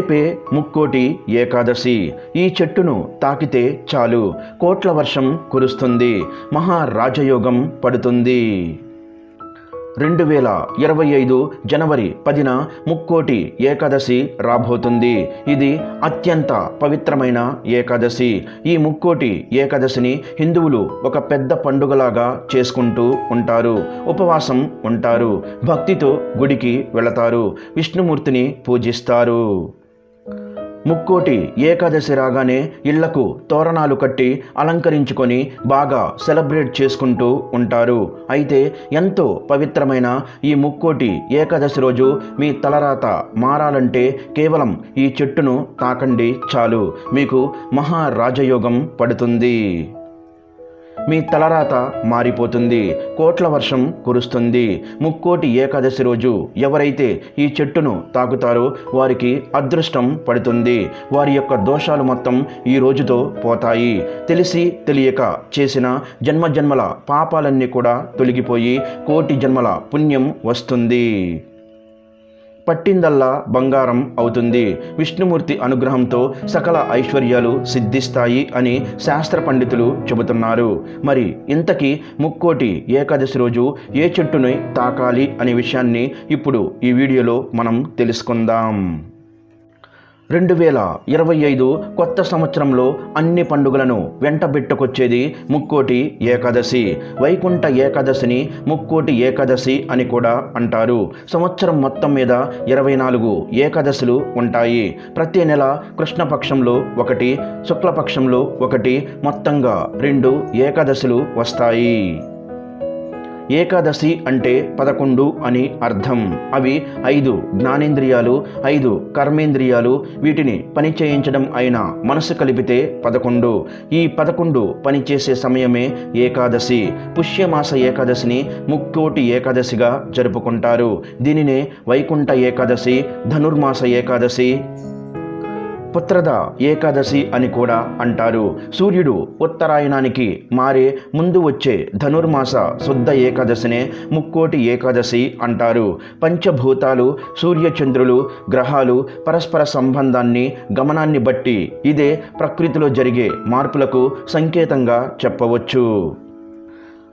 రేపే ముక్కోటి ఏకాదశి. ఈ చెట్టును తాకితే చాలు. కోట్ల వర్షం కురుస్తుంది. మహారాజయోగం పడుతుంది. రెండు వేల ఇరవై ఐదు జనవరి పదిన ముక్కోటి ఏకాదశి రాబోతుంది. ఇది అత్యంత పవిత్రమైన ఏకాదశి. ఈ ముక్కోటి ఏకాదశిని హిందువులు ఒక పెద్ద పండుగలాగా చేసుకుంటూ ఉంటారు. ఉపవాసం ఉంటారు. భక్తితో గుడికి వెళతారు. విష్ణుమూర్తిని పూజిస్తారు. ముక్కోటి ఏకాదశి రాగానే ఇళ్ళకు తోరణాలు కట్టి అలంకరించుకొని బాగా సెలబ్రేట్ చేసుకుంటూ ఉంటారు. అయితే ఎంతో పవిత్రమైన ఈ ముక్కోటి ఏకాదశి రోజు మీ తలరాత మారాలంటే కేవలం ఈ చెట్టును తాకండి చాలు. మీకు మహారాజయోగం పడుతుంది. మీ తలరాత మారిపోతుంది కోట్ల వర్షం కురుస్తుంది. ముక్కోటి ఏకాదశి రోజు ఎవరైతే ఈ చెట్టును తాకుతారో వారికి అదృష్టం పడుతుంది. వారి యొక్క దోషాలు మొత్తం ఈ రోజుతో పోతాయి. తెలిసి తెలియక చేసిన జన్మజన్మల పాపాలన్నీ కూడా తొలగిపోయి కోటి జన్మల పుణ్యం వస్తుంది. పట్టిందల్లా బంగారం అవుతుంది. విష్ణుమూర్తి అనుగ్రహంతో సకల ఐశ్వర్యాలు సిద్ధిస్తాయి అని శాస్త్ర పండితులు చెబుతున్నారు. మరి ఇంతకీ ముక్కోటి ఏకాదశి రోజు ఏ చెట్టుని తాకాలి అనే విషయాన్ని ఇప్పుడు ఈ వీడియోలో మనం తెలుసుకుందాం. రెండు వేల ఇరవై ఐదు కొత్త సంవత్సరంలో అన్ని పండుగలను వెంటబెట్టుకొచ్చేది ముక్కోటి ఏకాదశి. వైకుంఠ ఏకాదశిని ముక్కోటి ఏకాదశి అని కూడా అంటారు. సంవత్సరం మొత్తం మీద ఇరవై నాలుగు ఏకాదశులు ఉంటాయి. ప్రతి నెల కృష్ణపక్షంలో ఒకటి శుక్లపక్షంలో ఒకటి మొత్తంగా రెండు ఏకాదశులు వస్తాయి. ఏకాదశి అంటే పదకొండు అని అర్థం. అవి ఐదు జ్ఞానేంద్రియాలు ఐదు కర్మేంద్రియాలు వీటిని పని చేయించడం అయిన మనసు కలిపితే పదకొండు. ఈ పదకొండు పనిచేసే సమయమే ఏకాదశి. పుష్యమాస ఏకాదశిని ముక్కోటి ఏకాదశిగా జరుపుకుంటారు. దీనినే వైకుంఠ ఏకాదశి ధనుర్మాస ఏకాదశి పుత్రద ఏకాదశి అని కూడా అంటారు. సూర్యుడు ఉత్తరాయణానికి మారే ముందు వచ్చే ధనుర్మాస శుద్ధ ఏకాదశినే ముక్కోటి ఏకాదశి అంటారు. పంచభూతాలు సూర్యచంద్రులు గ్రహాలు పరస్పర సంబంధాన్ని గమనాన్ని బట్టి ఇదే ప్రకృతిలో జరిగే మార్పులకు సంకేతంగా చెప్పవచ్చు.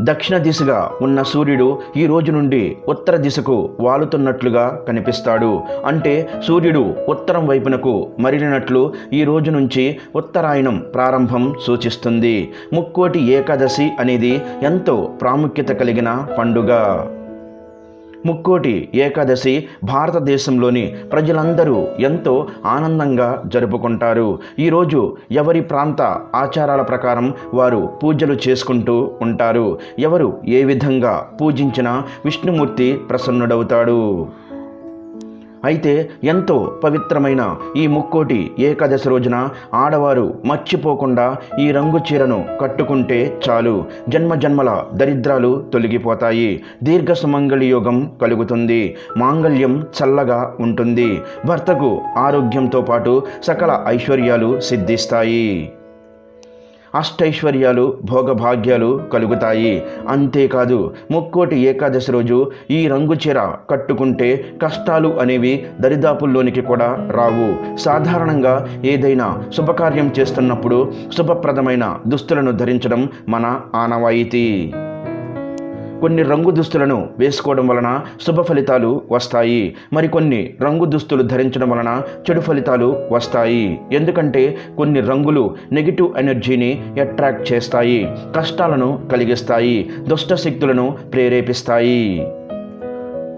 దక్షిణ దిశగా ఉన్న సూర్యుడు ఈ రోజు నుండి ఉత్తర దిశకు వాలుతున్నట్లుగా కనిపిస్తాడు. అంటే సూర్యుడు ఉత్తరం వైపునకు మరిలినట్లు ఈ రోజు నుంచి ఉత్తరాయణం ప్రారంభం సూచిస్తుంది. ముక్కోటి ఏకాదశి అనేది ఎంతో ప్రాముఖ్యత కలిగిన పండుగ. ముక్కోటి ఏకాదశి భారతదేశంలోని ప్రజలందరూ ఎంతో ఆనందంగా జరుపుకుంటారు. ఈరోజు ఎవరి ప్రాంత ఆచారాల ప్రకారం వారు పూజలు చేసుకుంటూ ఉంటారు. ఎవరు ఏ విధంగా పూజించినా విష్ణుమూర్తి ప్రసన్నుడవుతాడు. అయితే ఎంతో పవిత్రమైన ఈ ముక్కోటి ఏకాదశి రోజున ఆడవారు మర్చిపోకుండా ఈ రంగు చీరను కట్టుకుంటే చాలు. జన్మ జన్మల దరిద్రాలు తొలగిపోతాయి. దీర్ఘ సుమంగళి యోగం కలుగుతుంది. మాంగళ్యం చల్లగా ఉంటుంది. భర్తకు ఆరోగ్యంతో పాటు సకల ఐశ్వర్యాలు సిద్ధిస్తాయి. అష్టైశ్వర్యాలు భోగభాగ్యాలు కలుగుతాయి. అంతేకాదు ముక్కోటి ఏకాదశి రోజు ఈ రంగు చీర కట్టుకుంటే కష్టాలు అనేవి దరిదాపుల్లోనికి కూడా రావు. సాధారణంగా ఏదైనా శుభకార్యం చేస్తున్నప్పుడు శుభప్రదమైన దుస్తులను ధరించడం మన ఆనవాయితీ. కొన్ని రంగు దుస్తులను వేసుకోవడం వలన శుభ ఫలితాలు వస్తాయి. మరికొన్ని రంగు దుస్తులు ధరించడం వలన చెడు ఫలితాలు వస్తాయి. ఎందుకంటే కొన్ని రంగులు నెగిటివ్ ఎనర్జీని అట్రాక్ట్ చేస్తాయి కష్టాలను కలిగిస్తాయి దుష్ట శక్తులను ప్రేరేపిస్తాయి.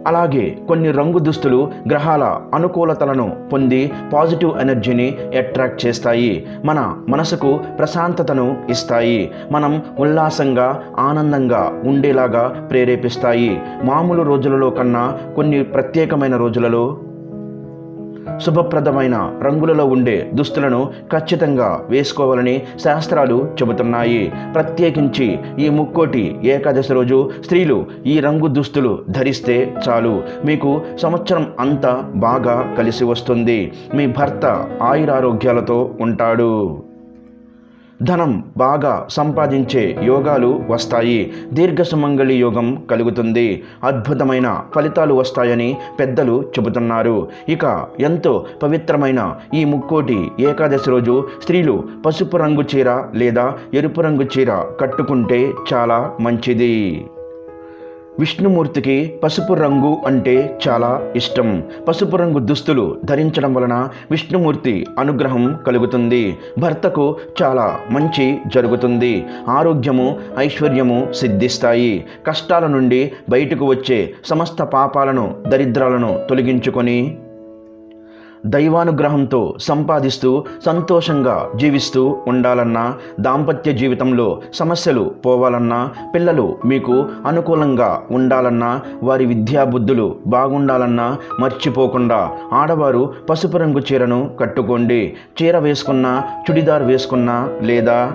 అలాగే కొన్ని రంగు దుస్తులు గ్రహాల అనుకూలతలను పొంది పాజిటివ్ ఎనర్జీని అట్రాక్ట్ చేస్తాయి. మన మనసుకు ప్రశాంతతను ఇస్తాయి. మనం ఉల్లాసంగా ఆనందంగా ఉండేలాగా ప్రేరేపిస్తాయి. మామూలు రోజులలో కన్నా కొన్ని ప్రత్యేకమైన రోజులలో శుభప్రదమైన రంగులలో ఉండే దుస్తులను ఖచ్చితంగా వేసుకోవాలని శాస్త్రాలు చెబుతున్నాయి. ప్రత్యేకించి ఈ ముక్కోటి ఏకాదశి రోజు స్త్రీలు ఈ రంగు దుస్తులు ధరిస్తే చాలు. మీకు సంవత్సరం అంతా బాగా కలిసి వస్తుంది. మీ భర్త ఆయురారోగ్యాలతో ఉంటాడు. ధనం బాగా సంపాదించే యోగాలు వస్తాయి. దీర్ఘ సుమంగళి యోగం కలుగుతుంది. అద్భుతమైన ఫలితాలు వస్తాయని పెద్దలు చెబుతున్నారు. ఇక ఎంతో పవిత్రమైన ఈ ముక్కోటి ఏకాదశి రోజు స్త్రీలు పసుపు రంగు చీర లేదా ఎరుపు రంగు చీర కట్టుకుంటే చాలా మంచిది. విష్ణుమూర్తికి పసుపు రంగు అంటే చాలా ఇష్టం. పసుపు రంగు దుస్తులు ధరించడం వలన విష్ణుమూర్తి అనుగ్రహం కలుగుతుంది. భర్తకు చాలా మంచి జరుగుతుంది. ఆరోగ్యము ఐశ్వర్యము సిద్ధిస్తాయి. కష్టాల నుండి బయటకు వచ్చే సమస్త పాపాలను దరిద్రాలను తొలగించుకొని దైవానుగ్రహంతో సంపాదిస్తూ సంతోషంగా జీవిస్తూ ఉండాలన్నా దాంపత్య జీవితంలో సమస్యలు పోవాలన్నా పిల్లలు మీకు అనుకూలంగా ఉండాలన్నా వారి విద్యాబుద్ధులు బాగుండాలన్నా మర్చిపోకుండా ఆడవారు పసుపు రంగు చీరను కట్టుకోండి. చీర వేసుకున్నా చుడిదార్ వేసుకున్నా లేదా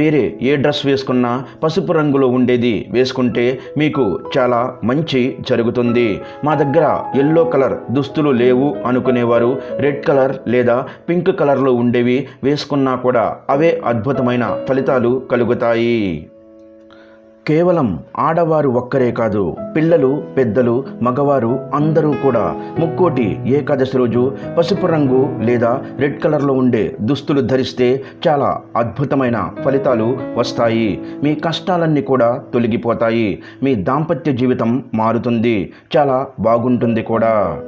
వేరే ఏ డ్రెస్ వేసుకున్నా పసుపు రంగులో ఉండేది వేసుకుంటే మీకు చాలా మంచి జరుగుతుంది. మా దగ్గర ఎల్లో కలర్ దుస్తులు లేవు అనుకునేవారు రెడ్ కలర్ లేదా పింక్ కలర్లో ఉండేవి వేసుకున్నా కూడా అవే అద్భుతమైన ఫలితాలు కలుగుతాయి. కేవలం ఆడవారు ఒక్కరే కాదు పిల్లలు పెద్దలు మగవారు అందరూ కూడా ముక్కోటి ఏకాదశి రోజు పసుపు రంగు లేదా రెడ్ కలర్లో ఉండే దుస్తులు ధరిస్తే చాలా అద్భుతమైన ఫలితాలు వస్తాయి. మీ కష్టాలన్నీ కూడా తొలగిపోతాయి. మీ దాంపత్య జీవితం మారుతుంది. చాలా బాగుంటుంది కూడా.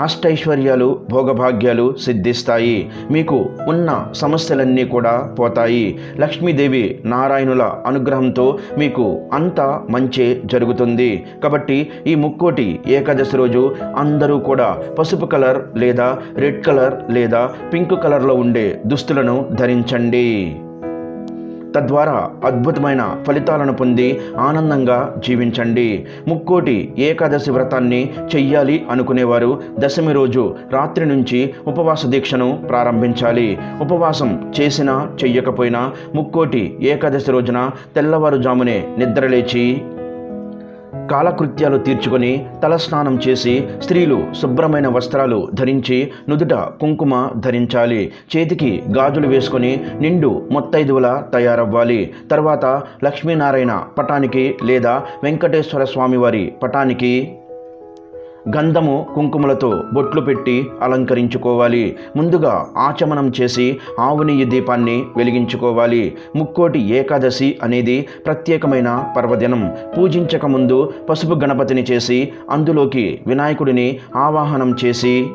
అష్టైశ్వర్యాలు భోగభాగ్యాలు సిద్ధిస్తాయి. మీకు ఉన్న సమస్యలన్నీ కూడా పోతాయి. లక్ష్మీదేవి నారాయణుల అనుగ్రహంతో మీకు అంతా మంచే జరుగుతుంది. కాబట్టి ఈ ముక్కోటి ఏకాదశి రోజు అందరూ కూడా పసుపు కలర్ లేదా రెడ్ కలర్ లేదా పింక్ కలర్లో ఉండే దుస్తులను ధరించండి. తద్వారా అద్భుతమైన ఫలితాలను పొంది ఆనందంగా జీవించండి. ముక్కోటి ఏకాదశి వ్రతాన్ని చెయ్యాలి అనుకునేవారు దశమి రోజు రాత్రి నుంచి ఉపవాస దీక్షను ప్రారంభించాలి. ఉపవాసం చేసినా చెయ్యకపోయినా ముక్కోటి ఏకాదశి రోజున తెల్లవారుజామునే నిద్రలేచి కాలకృత్యాలు తీర్చుకొని తలస్నానం చేసి స్త్రీలు శుభ్రమైన వస్త్రాలు ధరించి నుదుట కుంకుమ ధరించాలి. చేతికి గాజులు వేసుకొని నిండు మొత్తైదువులా తయారవ్వాలి. తర్వాత లక్ష్మీనారాయణ పటానికి లేదా వెంకటేశ్వర స్వామివారి పటానికి గంధము కుంకుమలతో బొట్లు పెట్టి అలంకరించుకోవాలి. ముందుగా ఆచమనం చేసి ఆవు నెయ్యి దీపాన్ని వెలిగించుకోవాలి. ముక్కోటి ఏకాదశి అనేది ప్రత్యేకమైన పర్వదినం. పూజించక ముందు పసుపు గణపతిని చేసి అందులోకి వినాయకుడిని ఆవాహనం చేసి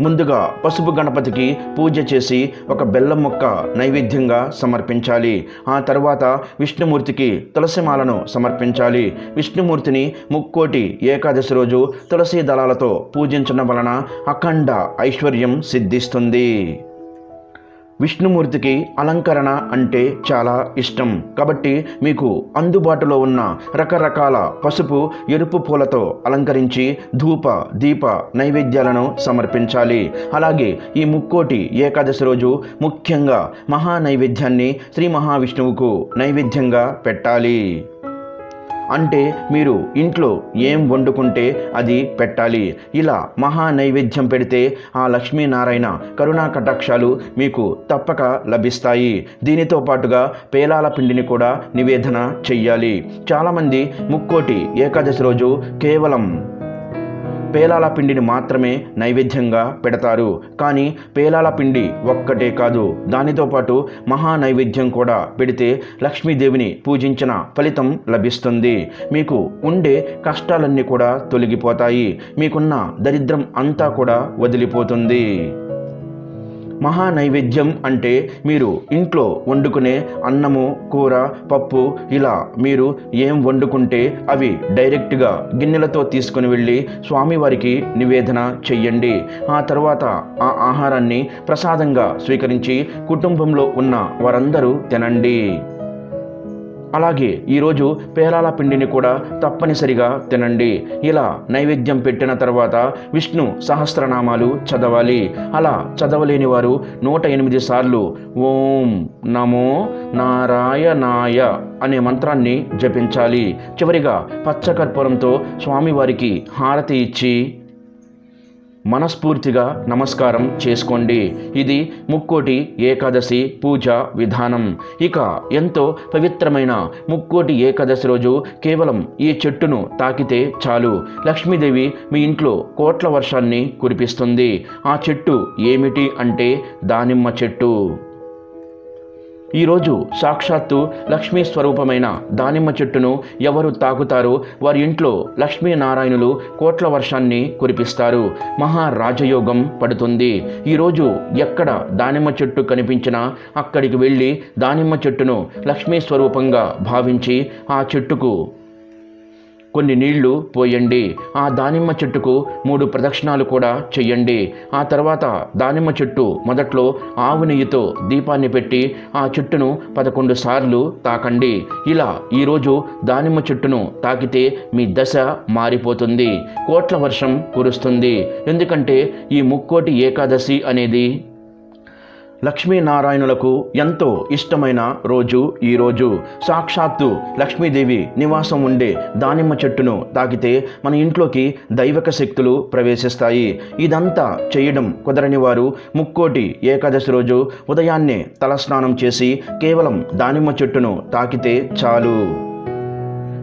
ముందుగా పసుపు గణపతికి పూజ చేసి ఒక బెల్లం మొక్క నైవేద్యంగా సమర్పించాలి. ఆ తర్వాత విష్ణుమూర్తికి తులసిమాలను సమర్పించాలి. విష్ణుమూర్తిని ముక్కోటి ఏకాదశి రోజు తులసి దళాలతో పూజించడం వలన అఖండ ఐశ్వర్యం సిద్ధిస్తుంది. విష్ణుమూర్తికి అలంకరణ అంటే చాలా ఇష్టం. కాబట్టి మీకు అందుబాటులో ఉన్న రకరకాల పసుపు ఎరుపు పూలతో అలంకరించి ధూప దీప నైవేద్యాలను సమర్పించాలి. అలాగే ఈ ముక్కోటి ఏకాదశి రోజు ముఖ్యంగా మహా నైవేద్యాన్ని శ్రీ మహావిష్ణువుకు నైవేద్యంగా పెట్టాలి. అంటే మీరు ఇంట్లో ఏం వండుకుంటే అది పెట్టాలి. ఇలా మహా నైవేద్యం పెడితే ఆ లక్ష్మీనారాయణ కరుణా కటాక్షాలు మీకు తప్పక లభిస్తాయి. దీనితో పాటుగా పేలాల పిండిని కూడా నివేదన చెయ్యాలి. చాలామంది ముక్కోటి ఏకాదశి రోజు కేవలం పేలాల పిండిని మాత్రమే నైవేద్యంగా పెడతారు. కానీ పేలాల పిండి ఒక్కటే కాదు దానితో పాటు మహా నైవేద్యం కూడా పెడితే లక్ష్మీదేవిని పూజించిన ఫలితం లభిస్తుంది. మీకు ఉండే కష్టాలన్నీ కూడా తొలగిపోతాయి. మీకున్న దరిద్రం అంతా కూడా వదిలిపోతుంది. మహా నైవేద్యం అంటే మీరు ఇంట్లో వండుకునే అన్నము కూర పప్పు ఇలా మీరు ఏం వండుకుంటే అవి డైరెక్ట్గా గిన్నెలతో తీసుకుని వెళ్ళి స్వామివారికి నివేదన చెయ్యండి. ఆ తర్వాత ఆ ఆహారాన్ని ప్రసాదంగా స్వీకరించి కుటుంబంలో ఉన్న వారందరూ తినండి. అలాగే ఈరోజు పేలాల పిండిని కూడా తప్పనిసరిగా తినండి. ఇలా నైవేద్యం పెట్టిన తర్వాత విష్ణు సహస్రనామాలు చదవాలి. అలా చదవలేని వారు నూట ఎనిమిది సార్లు ఓం నమో నారాయణాయ అనే మంత్రాన్ని జపించాలి. చివరిగా పచ్చకర్పూరంతో స్వామివారికి హారతి ఇచ్చి మనస్ఫూర్తిగా నమస్కారం చేసుకోండి. ఇది ముక్కోటి ఏకాదశి పూజ విధానం. ఇక ఎంతో పవిత్రమైన ముక్కోటి ఏకాదశి రోజు కేవలం ఈ చెట్టును తాకితే చాలు. లక్ష్మీదేవి మీ ఇంట్లో కోట్ల వర్షాన్ని కురిపిస్తుంది. ఆ చెట్టు ఏమిటి అంటే దానిమ్మ చెట్టు. ఈరోజు సాక్షాత్తు లక్ష్మీ స్వరూపమైన దానిమ్మ చెట్టును ఎవరు తాకుతారో వారి ఇంట్లో లక్ష్మీనారాయణులు కోట్ల వర్షాన్ని కురిపిస్తారు. మహారాజయోగం పడుతుంది. ఈరోజు ఎక్కడ దానిమ్మ చెట్టు కనిపించినా అక్కడికి వెళ్ళి దానిమ్మ చెట్టును లక్ష్మీ స్వరూపంగా భావించి ఆ చెట్టుకు కొన్ని నీళ్ళు పోయండి. ఆ దానిమ్మ చెట్టుకు మూడు ప్రదక్షిణాలు కూడా చెయ్యండి. ఆ తర్వాత దానిమ్మ చెట్టు మొదట్లో ఆవు నెయ్యితో దీపాన్ని పెట్టి ఆ చెట్టును పదకొండు సార్లు తాకండి. ఇలా ఈరోజు దానిమ్మ చెట్టును తాకితే మీ దశ మారిపోతుంది. కోట్ల వర్షం కురుస్తుంది. ఎందుకంటే ఈ ముక్కోటి ఏకాదశి అనేది లక్ష్మీనారాయణులకు ఎంతో ఇష్టమైన రోజు ఈ రోజు. సాక్షాత్తు లక్ష్మీదేవి నివాసం ఉండే దానిమ్మ చెట్టును తాకితే మన ఇంట్లోకి దైవక శక్తులు ప్రవేశిస్తాయి. ఇదంతా చేయడం కుదరని వారు ముక్కోటి ఏకాదశి రోజు ఉదయాన్నే తలస్నానం చేసి కేవలం దానిమ్మ చెట్టును తాకితే చాలు.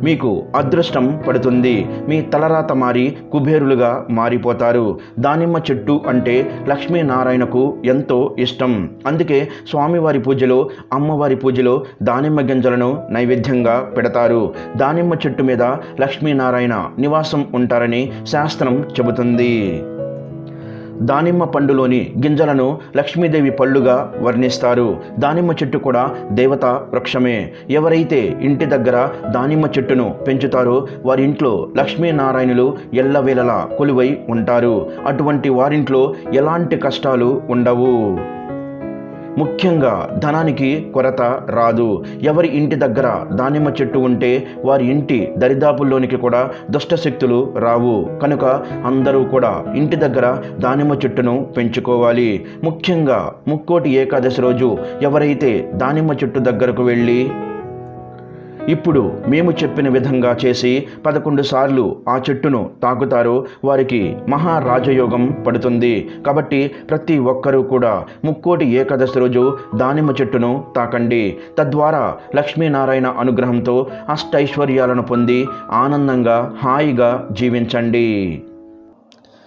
మీకు అదృష్టం పడుతుంది. మీ తలరాత మారి కుబేరులుగా మారిపోతారు. దానిమ్మ చెట్టు అంటే లక్ష్మీనారాయణకు ఎంతో ఇష్టం. అందుకే స్వామివారి పూజలో అమ్మవారి పూజలో దానిమ్మ గింజలను నైవేద్యంగా పెడతారు. దానిమ్మ చెట్టు మీద లక్ష్మీనారాయణ నివాసం ఉంటారని శాస్త్రం చెబుతుంది. దానిమ్మ పండులోని గింజలను లక్ష్మీదేవి పళ్ళుగా వర్ణిస్తారు. దానిమ్మ చెట్టు కూడా దేవత వృక్షమే. ఎవరైతే ఇంటి దగ్గర దానిమ్మ చెట్టును పెంచుతారో వారి ఇంట్లో లక్ష్మీనారాయణులు ఎల్లవేళలా కొలువై ఉంటారు. అటువంటి వారింట్లో ఎలాంటి కష్టాలు ఉండవు. ముఖ్యంగా ధనానికి కొరత రాదు. ఎవరి ఇంటి దగ్గర దానిమ్మ చెట్టు ఉంటే వారి ఇంటి దరిదాపుల్లోనికి కూడా దుష్టశక్తులు రావు. కనుక అందరూ కూడా ఇంటి దగ్గర దానిమ్మ చెట్టును పెంచుకోవాలి. ముఖ్యంగా ముక్కోటి ఏకాదశి రోజు ఎవరైతే దానిమ్మ చెట్టు దగ్గరకు వెళ్ళి ఇప్పుడు మేము చెప్పిన విధంగా చేసి పదకొండు సార్లు ఆ చెట్టును తాకుతారు. వారికి మహారాజయోగం పడుతుంది. కాబట్టి ప్రతి ఒక్కరూ కూడా ముక్కోటి ఏకాదశి రోజు దానిమ్మ చెట్టును తాకండి. తద్వారా లక్ష్మీనారాయణ అనుగ్రహంతో అష్టైశ్వర్యాలను పొంది ఆనందంగా హాయిగా జీవించండి.